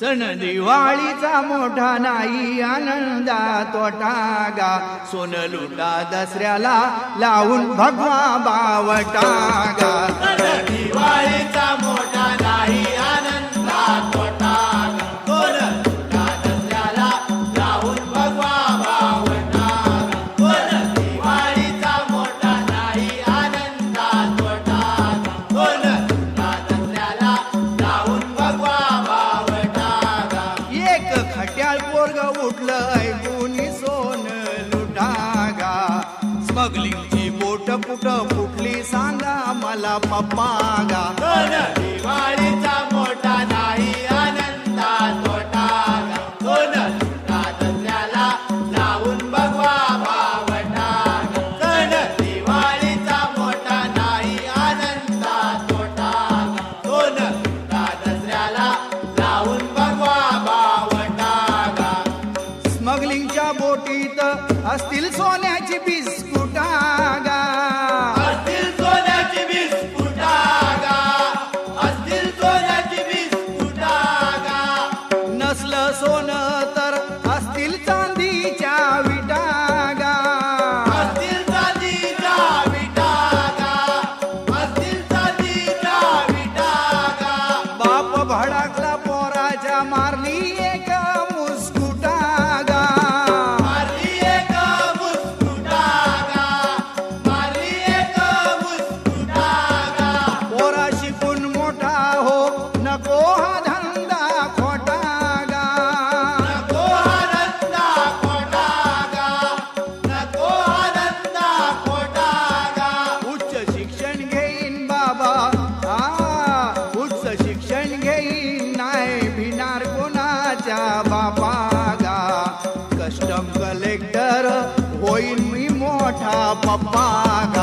सण दिवाळीचा मोठा नाही आनंदा तोटागा. सोन लुटा दसऱ्याला लावून भगवा बावटागा. दिवाळी papaga. Olha! ಆಗ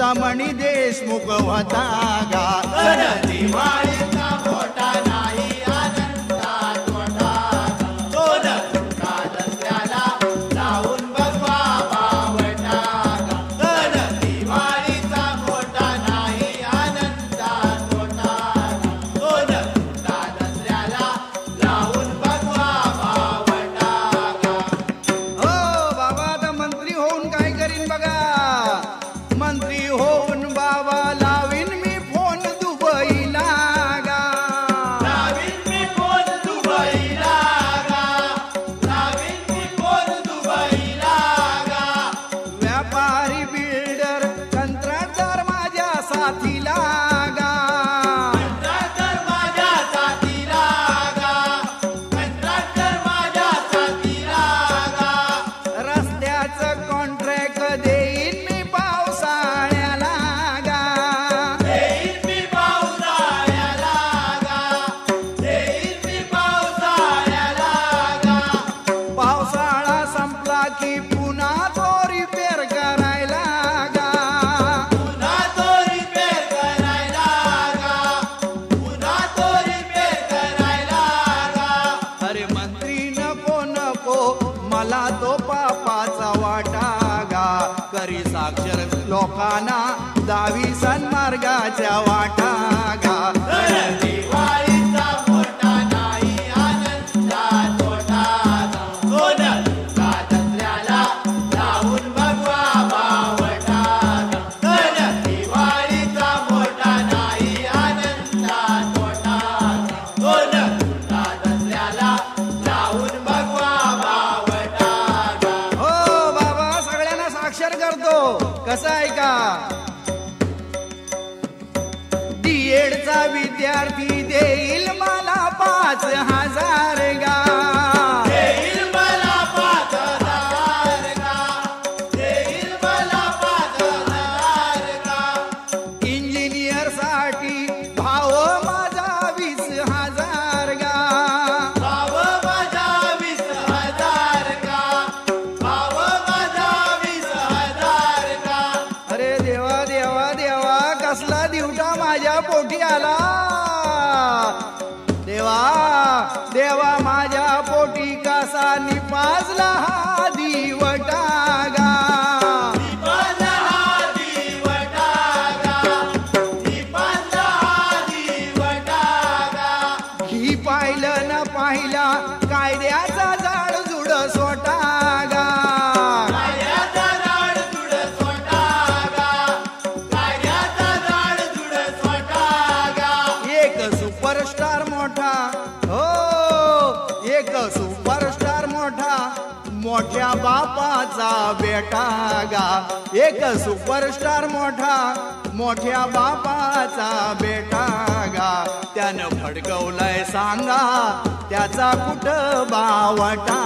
चिंतामणी देशमुख होता गा. दिवाळी लोकांना दावी सन्मार्गाच्या वाटा. कसं आहे का डीएडचा विद्यार्थी देईल. देवा माझ्या पोटी कसा निपाजला हा बापाचा बेटा गा. एक सुपरस्टार मोठा मोठ्या बापाचा बेटा गा. त्यानं फडकवलंय सांगा त्याचा कुठं बावटा